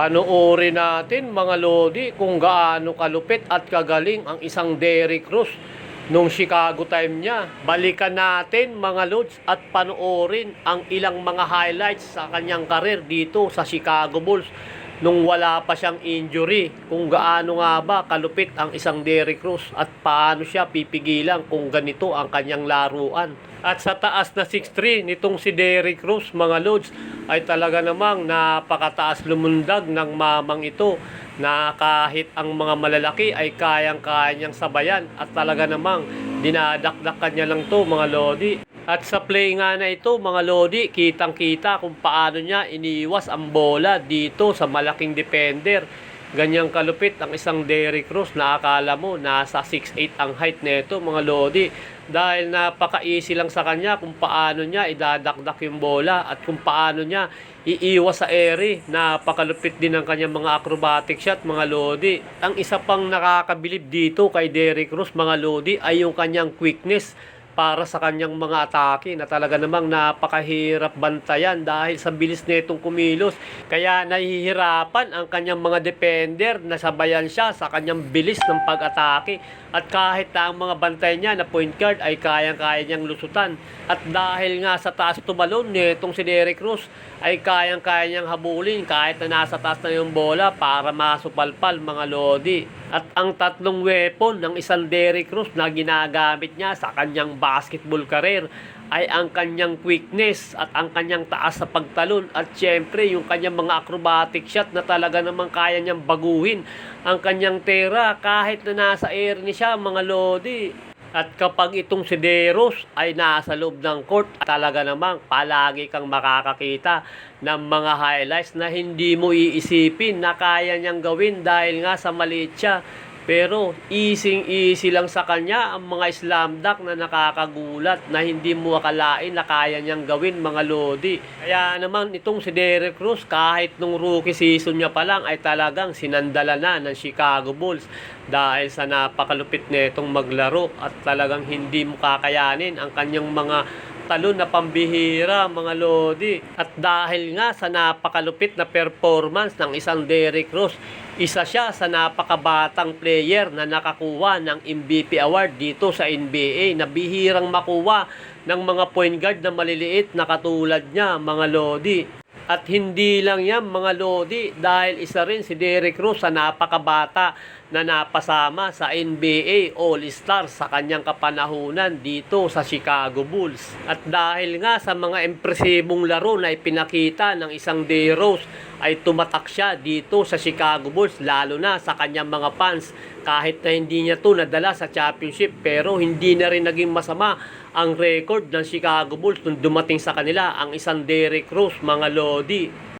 Panuorin natin mga Lodi kung gaano kalupit at kagaling ang isang Derrick Rose nung Chicago time niya. Balikan natin mga Lods at panuorin ang ilang mga highlights sa kanyang karir dito sa Chicago Bulls nung wala pa siyang injury. Kung gaano nga ba kalupit ang isang Derrick Rose at paano siya pipigilan kung ganito ang kanyang laruan. At sa taas na 6'3 nitong si Derrick Rose mga Lods ay talaga namang napakataas lumundag ng mamang ito na kahit ang mga malalaki ay kayang-kaya niyang sabayan at talaga namang dinadakdakan niya lang to mga Lodi. At sa play nga na ito mga Lodi, kitang-kita kung paano niya iniwas ang bola dito sa malaking defender. Ganyang kalupit ang isang Derrick Rose na akala mo nasa 6'8 ang height nito mga Lodi. Dahil napaka-easy lang sa kanya kung paano niya idadakdak yung bola at kung paano niya iiwas sa ere. Napakalupit din ang kanyang mga acrobatic shot mga Lodi. Ang isa pang nakakabilib dito kay Derrick Rose mga Lodi ay yung kanyang quickness para sa kanyang mga atake na talaga namang napakahirap bantayan dahil sa bilis nitong kumilos. Kaya nahihirapan ang kanyang mga defender na sabayan siya sa kanyang bilis ng pag-atake. At kahit na ang mga bantay niya na point guard ay kayang-kaya niyang lusutan. At dahil nga sa taas tumalon nitong si Derrick Rose ay kayang-kaya niyang habulin kahit na nasa taas na yung bola para masupalpal mga lodi. At ang tatlong weapon ng isang Derrick Rose na ginagamit niya sa kanyang basketball career ay ang kanyang quickness at ang kanyang taas sa pagtalon at syempre yung kanyang mga acrobatic shot na talaga namang kaya niyang baguhin ang kanyang tera kahit na nasa air ni siya mga lodi. At kapag itong si Deros ay nasa loob ng court, talaga namang palagi kang makakakita ng mga highlights na hindi mo iisipin na kaya niyang gawin dahil nga sa maliit siya. Pero easy easy lang sa kanya ang mga slam dunk na nakakagulat na hindi mo akalain na kaya niyang gawin mga lodi. Kaya naman itong si Derrick Rose kahit nung rookie season niya pa lang ay talagang sinandala na ng Chicago Bulls dahil sa napakalupit nitong maglaro at talagang hindi mo kakayanin ang kanyang mga talon na pambihira mga lodi. At dahil nga sa napakalupit na performance ng isang Derrick Rose, isa siya sa napakabatang player na nakakuha ng MVP award dito sa NBA na bihirang makuha ng mga point guard na maliliit na katulad niya mga lodi. At hindi lang yan mga lodi dahil isa rin si Derrick Rose sa napakabata na napasama sa NBA All-Star sa kanyang kapanahunan dito sa Chicago Bulls. At dahil nga sa mga impresibong laro na ipinakita ng isang D. Rose ay tumatak siya dito sa Chicago Bulls lalo na sa kanyang mga fans kahit na hindi niya to nadala sa championship pero hindi na rin naging masama ang record ng Chicago Bulls nung dumating sa kanila ang isang Derrick Rose mga Lodi